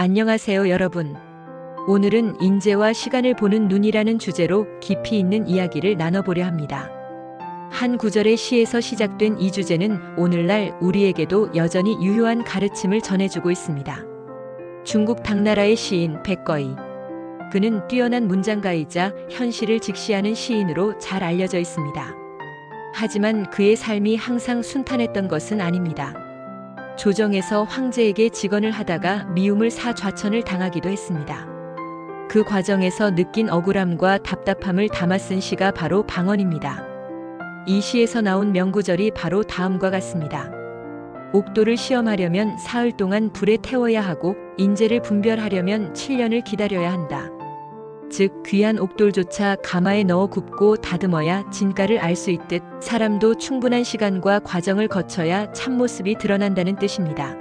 안녕하세요, 여러분. 오늘은 인재와 시간을 보는 눈이라는 주제로 깊이 있는 이야기를 나눠보려 합니다. 한 구절의 시에서 시작된 이 주제는 오늘날 우리에게도 여전히 유효한 가르침을 전해주고 있습니다. 중국 당나라의 시인 백거이. 그는 뛰어난 문장가이자 현실을 직시하는 시인으로 잘 알려져 있습니다. 하지만 그의 삶이 항상 순탄했던 것은 아닙니다. 조정에서 황제에게 직언을 하다가 미움을 사 좌천을 당하기도 했습니다. 그 과정에서 느낀 억울함과 답답함을 담아 쓴 시가 바로 방언입니다. 이 시에서 나온 명구절이 바로 다음과 같습니다. 옥도를 시험하려면 사흘 동안 불에 태워야 하고 인재를 분별하려면 7년을 기다려야 한다. 즉 귀한 옥돌조차 가마에 넣어 굽고 다듬어야 진가를 알 수 있듯 사람도 충분한 시간과 과정을 거쳐야 참모습이 드러난다는 뜻입니다.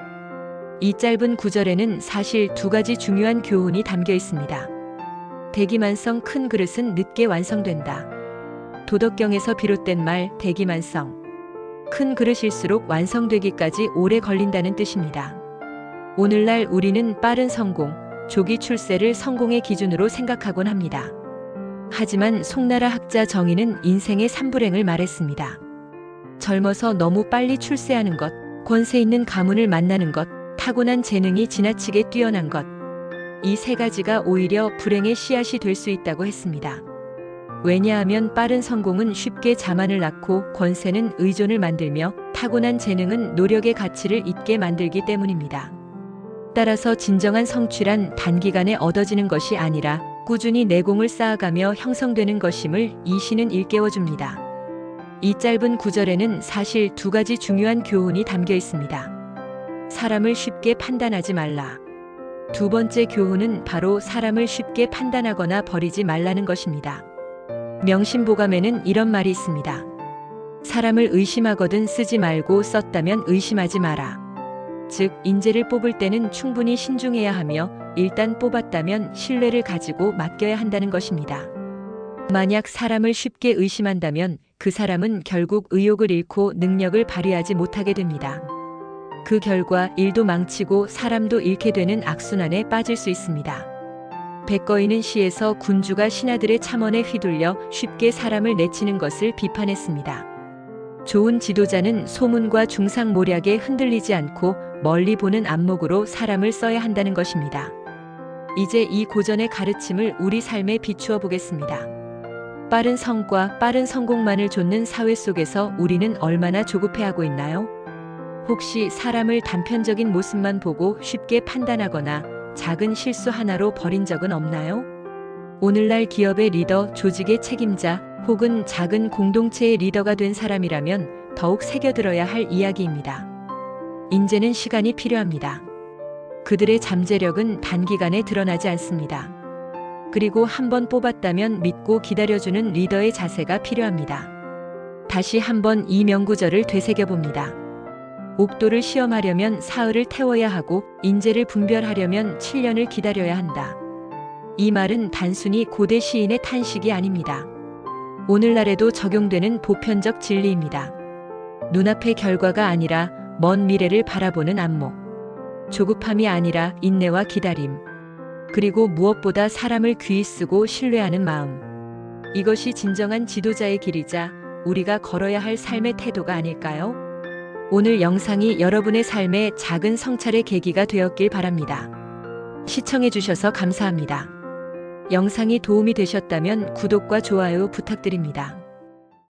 이 짧은 구절에는 사실 두 가지 중요한 교훈이 담겨 있습니다. 대기만성 큰 그릇은 늦게 완성된다. 도덕경에서 비롯된 말 대기만성. 큰 그릇일수록 완성되기까지 오래 걸린다는 뜻입니다. 오늘날 우리는 빠른 성공, 조기 출세를 성공의 기준으로 생각하곤 합니다. 하지만 송나라 학자 정의는 인생의 삼불행을 말했습니다. 젊어서 너무 빨리 출세하는 것, 권세 있는 가문을 만나는 것, 타고난 재능이 지나치게 뛰어난 것. 이 세 가지가 오히려 불행의 씨앗이 될 수 있다고 했습니다. 왜냐하면 빠른 성공은 쉽게 자만을 낳고 권세는 의존을 만들며 타고난 재능은 노력의 가치를 잊게 만들기 때문입니다. 따라서 진정한 성취란 단기간에 얻어지는 것이 아니라 꾸준히 내공을 쌓아가며 형성되는 것임을 이 시는 일깨워줍니다. 이 짧은 구절에는 사실 두 가지 중요한 교훈이 담겨 있습니다. 사람을 쉽게 판단하지 말라. 두 번째 교훈은 바로 사람을 쉽게 판단하거나 버리지 말라는 것입니다. 명심보감에는 이런 말이 있습니다. 사람을 의심하거든 쓰지 말고 썼다면 의심하지 마라. 즉, 인재를 뽑을 때는 충분히 신중해야 하며 일단 뽑았다면 신뢰를 가지고 맡겨야 한다는 것입니다. 만약 사람을 쉽게 의심한다면 그 사람은 결국 의욕을 잃고 능력을 발휘하지 못하게 됩니다. 그 결과 일도 망치고 사람도 잃게 되는 악순환에 빠질 수 있습니다. 백거이는 시에서 군주가 신하들의 참언에 휘둘려 쉽게 사람을 내치는 것을 비판했습니다. 좋은 지도자는 소문과 중상모략에 흔들리지 않고 멀리 보는 안목으로 사람을 써야 한다는 것입니다. 이제 이 고전의 가르침을 우리 삶에 비추어 보겠습니다. 빠른 성과, 빠른 성공만을 좇는 사회 속에서 우리는 얼마나 조급해하고 있나요? 혹시 사람을 단편적인 모습만 보고 쉽게 판단하거나 작은 실수 하나로 버린 적은 없나요? 오늘날 기업의 리더, 조직의 책임자 혹은 작은 공동체의 리더가 된 사람이라면 더욱 새겨들어야 할 이야기입니다. 인재는 시간이 필요합니다. 그들의 잠재력은 단기간에 드러나지 않습니다. 그리고 한번 뽑았다면 믿고 기다려주는 리더의 자세가 필요합니다. 다시 한번 이 명구절을 되새겨봅니다. 옥도를 시험하려면 사흘을 태워야 하고 인재를 분별하려면 7년을 기다려야 한다. 이 말은 단순히 고대 시인의 탄식이 아닙니다. 오늘날에도 적용되는 보편적 진리입니다. 눈앞의 결과가 아니라 먼 미래를 바라보는 안목. 조급함이 아니라 인내와 기다림. 그리고 무엇보다 사람을 귀히 쓰고 신뢰하는 마음. 이것이 진정한 지도자의 길이자 우리가 걸어야 할 삶의 태도가 아닐까요? 오늘 영상이 여러분의 삶의 작은 성찰의 계기가 되었길 바랍니다. 시청해주셔서 감사합니다. 영상이 도움이 되셨다면 구독과 좋아요 부탁드립니다.